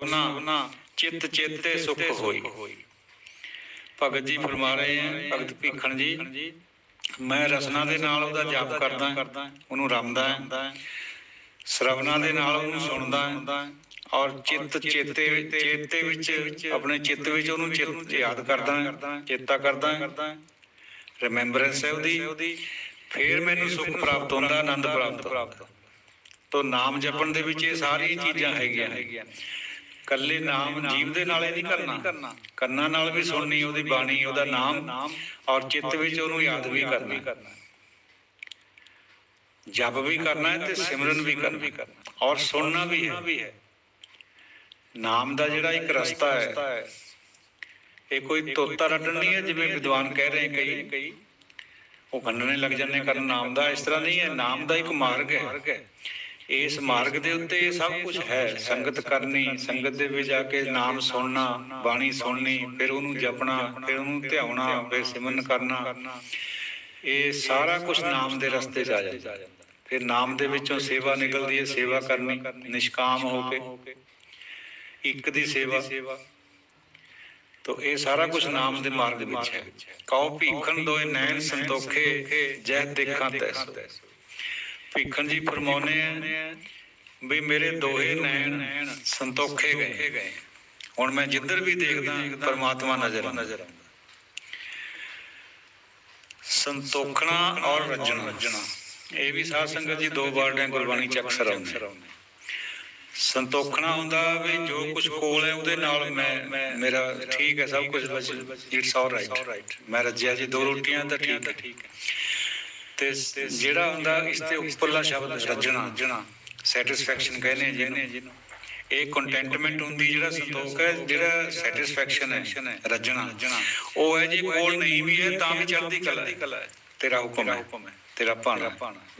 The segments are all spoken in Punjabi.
ਉਹਨਾਂ ਚਿਤ ਚੇਤੇ ਸੁਖ ਹੋਈ। ਭਗਤ ਜੀ ਫਰਮਾ ਰਹੇ ਹੈ ਭਗਤ ਭੀਖਣ ਜੀ, ਮੈਂ ਰਸਨਾ ਦੇ ਨਾਲ ਉਹਦਾ ਜਾਪ ਕਰਦਾ, ਉਹਨੂੰ ਰਮਦਾ ਸ਼ਰਵਨਾ ਦੇ ਨਾਲ ਉਹਨੂੰ ਸੁਣਦਾ ਔਰ ਚਿੱਤ ਚੇਤੇ ਚੇਤੇ ਵਿੱਚ, ਆਪਣੇ ਚਿੱਤ ਵਿੱਚ ਉਹਨੂੰ ਚਿੱਤ ਯਾਦ ਕਰਦਾ ਚੇਤਾ ਕਰਦਾ ਰਿਮੈਂਬਰੈਂਸ ਹੈ ਉਹਦੀ। ਫਿਰ ਮੈਨੂੰ ਸੁਖ ਪ੍ਰਾਪਤ ਹੁੰਦਾ, ਆਨੰਦ ਪ੍ਰਾਪਤ। ਤੋ ਨਾਮ ਜਪਣ ਦੇ ਵਿੱਚ ਇਹ ਸਾਰੀਆਂ ਚੀਜ਼ਾਂ ਹੈਗੀਆਂ ਕੱਲੇ ਨਾਮ ਜੀਵ ਦੇ ਨਾਲ ਨਹੀਂ ਕਰਨਾ। ਕੰਨਾਂ ਨਾਲ ਵੀ ਸੁਣਨੀ, ਉਹਦੀ ਬਾਣੀ, ਉਹਦਾ ਨਾਮ ਔਰ ਚਿੱਤ ਵਿੱਚ ਉਹਨੂੰ ਯਾਦ ਵੀ ਕਰਨਾ। ਜਪ ਵੀ ਕਰਨਾ ਹੈ ਤੇ ਸਿਮਰਨ ਵੀ ਕਰਨਾ ਔਰ ਸੁਣਨਾ ਵੀ ਹੈ। ਨਾਮ ਦਾ ਜਿਹੜਾ ਇੱਕ ਰਸਤਾ ਹੈ, ਇਹ ਕੋਈ ਤੋਤਾ ਰੱਟਣ ਨਹੀਂ ਹੈ ਜਿਵੇਂ ਵਿਦਵਾਨ ਕਹਿ ਰਹੇ ਕਈ। ਉਹ ਖੰਡਣੇ ਲੱਗ ਜਾਂਦੇ ਕਰਨ ਨਾਮ ਦਾ ਇਸ ਤਰ੍ਹਾਂ ਨਹੀਂ ਹੈ। ਨਾਮ ਦਾ ਇੱਕ ਮਾਰਗ ਹੈ। ਇਸ ਮਾਰਗ ਦੇ ਉੱਤੇ ਸਭ ਕੁਝ ਹੈ। ਸੰਗਤ ਕਰਨੀ, ਸੰਗਤ ਦੇ ਵਿੱਚ ਜਾ ਕੇ ਨਾਮ ਸੁਣਨਾ, ਬਾਣੀ ਸੁਣਨੀ, ਫਿਰ ਉਹਨੂੰ ਜਪਣਾ, ਫਿਰ ਉਹਨੂੰ ਧਿਆਉਣਾ, ਫਿਰ ਸਿਮਰਨ ਕਰਨਾ। ਇਹ ਸਾਰਾ ਕੁਝ ਨਾਮ ਦੇ ਰਸਤੇ 'ਚ ਆ ਜਾਂਦਾ। ਫਿਰ ਨਾਮ ਦੇ ਵਿੱਚੋਂ ਸੇਵਾ ਨਿਕਲਦੀ ਹੈ, ਸੇਵਾ ਕਰਨੀ, ਨਿਸ਼ਕਾਮ ਹੋ ਕੇ। ਇੱਕ ਦੀ ਸੇਵਾ। ਤੋ ਇਹ ਸਾਰਾ ਕੁਝ ਨਾਮ ਦੇ ਮਾਰਗ ਵਿੱਚ ਹੈ। ਕਉ ਭੀਖਣ ਦੋਏ ਨੈਣ ਸੰਤੋਖੇ, ਜਹ ਦੇਖਾਂ ਤੈਸੋ। ਭੀਖਣ ਜੀ ਫਰਮਾਉਨੇ ਆ ਵੀ ਮੇਰੇ ਦੋਹੇ ਨੈਣ ਸੰਤੋਖੇ ਗਏ। ਹੁਣ ਮੈਂ ਜਿੱਧਰ ਵੀ ਦੇਖਦਾ, ਪਰਮਾਤਮਾ ਨਜ਼ਰ ਆਉਂਦਾ। ਸੰਤੋਖਣਾ ਔਰ ਰੱਜਣਾ। ਇਹ ਵੀ ਸਾਧ ਸੰਗਤ ਜੀ ਦੋ ਵਰਡ ਹੈ ਗੁਰਬਾਣੀ ਚ ਅਕਸਰ ਆਉਂਦੇ ਸੰਤੋਖਣਾ ਹੁੰਦਾ ਵੀ ਜੋ ਕੁਝ ਕੋਲ ਹੈ, ਉਹਦੇ ਨਾਲ ਮੈਂ, ਮੇਰਾ ਠੀਕ ਹੈ, ਸਭ ਕੁਝ ਇਟਸ ਆਲ ਰਾਈਟ ਮੈਂ ਰੱਜਿਆ ਜੀ ਦੋ ਰੋਟੀਆਂ ਤਾਂ ਠੀਕ ਹੈ। ਤੇ ਜਿਹੜਾ ਹੁੰਦਾ ਇਸ ਤੇ ਉੱਪਰਲਾ ਸ਼ਬਦ ਰੱਜਣਾ ਸੈਟੀਸਫੈਕਸ਼ਨ ਕਹਿੰਦੇ ਜਿਹਨੂੰ। ਇਹ ਕੰਟੈਂਟਮੈਂਟ ਹੁੰਦੀ ਜਿਹੜਾ ਸੰਤੋਖ ਹੈ, ਜਿਹੜਾ ਸੈਟੀਸਫੈਕਸ਼ਨ ਹੈ, ਰੱਜਣਾ। ਉਹ ਹੈ ਜੇ ਕੋਲ ਨਹੀਂ ਵੀ ਹੈ, ਤਾਂ ਵੀ ਚੜ੍ਹਦੀ ਕਲਾ ਹੈ। ਤੇਰਾ ਹੁਕਮ ਹੈ, ਤੇਰਾ ਭਾਣਾ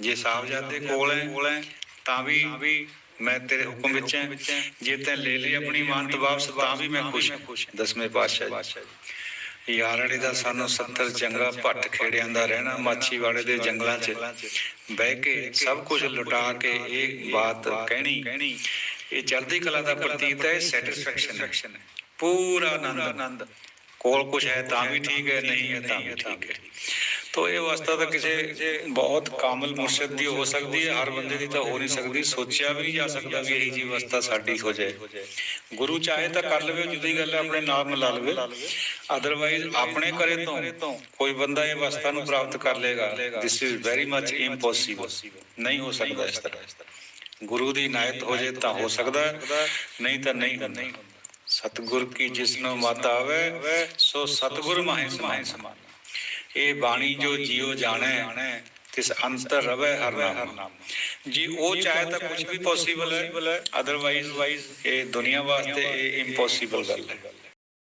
ਜੇ ਸਾਹਿਬਜ਼ਾਦੇ ਕੋਲ ਹੈ, ਤਾਂ ਵੀ ਮੈਂ ਤੇਰੇ ਹੁਕਮ ਵਿੱਚ ਹਾਂ। ਜੇ ਤੈਂ ਲੈ ਲਈ ਆਪਣੀ ਮਾਨਤ ਵਾਪਸ, ਤਾਂ ਵੀ ਮੈਂ ਖੁਸ਼ ਹਾਂ। ਦਸਵੇਂ ਪਾਤਸ਼ਾਹ ਜੀ। ਯਾਰੜੇ ਦਾ ਸਾਨੂੰ 70 ਚੰਗਾ ਭੱਟ ਖੇੜਿਆਂ ਦਾ ਰਹਿਣਾ ਮਾਛੀਵਾੜੇ ਦੇ ਜੰਗਲਾਂ 'ਚ ਬਹਿ ਕੇ ਸਭ ਕੁਝ ਲੁਟਾ ਕੇ ਇਹ ਬਾਤ ਕਹਿਣੀ। ਇਹ ਚੜ੍ਹਦੀ ਕਲਾ ਦਾ ਪ੍ਰਤੀਤ ਹੈ ਸੈਟੀਸਫੈਕਸ਼ਨ ਹੈ। ਪੂਰਾ ਆਨੰਦ। ਕੋਲ ਕੁਝ ਹੈ ਤਾਂ ਵੀ ਠੀਕ ਹੈ, ਨਹੀਂ ਹੈ ਤਾਂ ਵੀ ਠੀਕ ਹੈ। ਤੋ ਇਹ ਅਵਸਥਾ ਤਾਂ ਕਿਸੇ ਬਹੁਤ ਕਾਮਲ ਮੁਰਸ਼ਿਦ ਦੀ ਹੋ ਸਕਦੀ ਹੈ, ਹਰ ਬੰਦੇ ਦੀ ਤਾਂ ਹੋ ਨਹੀਂ ਸਕਦੀ, ਸੋਚਿਆ ਵੀ ਨਹੀਂ ਜਾ ਸਕਦਾ ਵੀ ਇਹੀ ਜੀ ਅਵਸਥਾ ਸਾਡੀ ਹੋ ਜਾਏ। ਗੁਰੂ ਚਾਹੇ ਤਾਂ ਕਰ ਲਵੇ, ਜੁਦੀ ਗੱਲ ਹੈ, ਆਪਣੇ ਨਾਲ ਮਿਲਾ ਲਵੇ। ਅਦਰਵਾਈਜ਼ ਆਪਣੇ ਕਰੇ ਤੋਂ ਕੋਈ ਬੰਦਾ ਇਹ ਅਵਸਥਾ ਨੂੰ ਪ੍ਰਾਪਤ ਕਰ ਲੇਗਾ this is very much impossible ਨਹੀਂ ਹੋ ਸਕਦਾ ਇਸ ਤਰ੍ਹਾਂ। ਗੁਰੂ ਦੀ ਨਾਇਤ ਹੋ ਜੇ ਤਾਂ ਹੋ ਸਕਦਾ ਨਹੀਂ ਤਾਂ ਨਹੀਂ ਹੁੰਦਾ। ਸਤਿਗੁਰ ਕੀ ਜਿਸਨੂੰ ਮਤ ਆਵੇ, ਸੋ ਸਤਿਗੁਰ ਮਾਹੇ ਸਮਾਏ ਇਹ ਬਾਣੀ ਜੋ ਜੀਉ ਜਾਣੈ, ਤਿਸ ਅੰਤਰ ਰਵੈ ਹਰ ਨਾਮ। ਜੀ ਉਹ ਚਾਹੇ ਤਾਂ ਕੁਝ ਵੀ ਪੋਸੀਬਲ ਹੈ ਅਦਰਵਾਈਜ਼ ਵਾਈਜ਼ ਇਹ ਦੁਨੀਆ ਵਾਸਤੇ ਇਹ ਇੰਪੋਸੀਬਲ ਗੱਲ ਹੈ।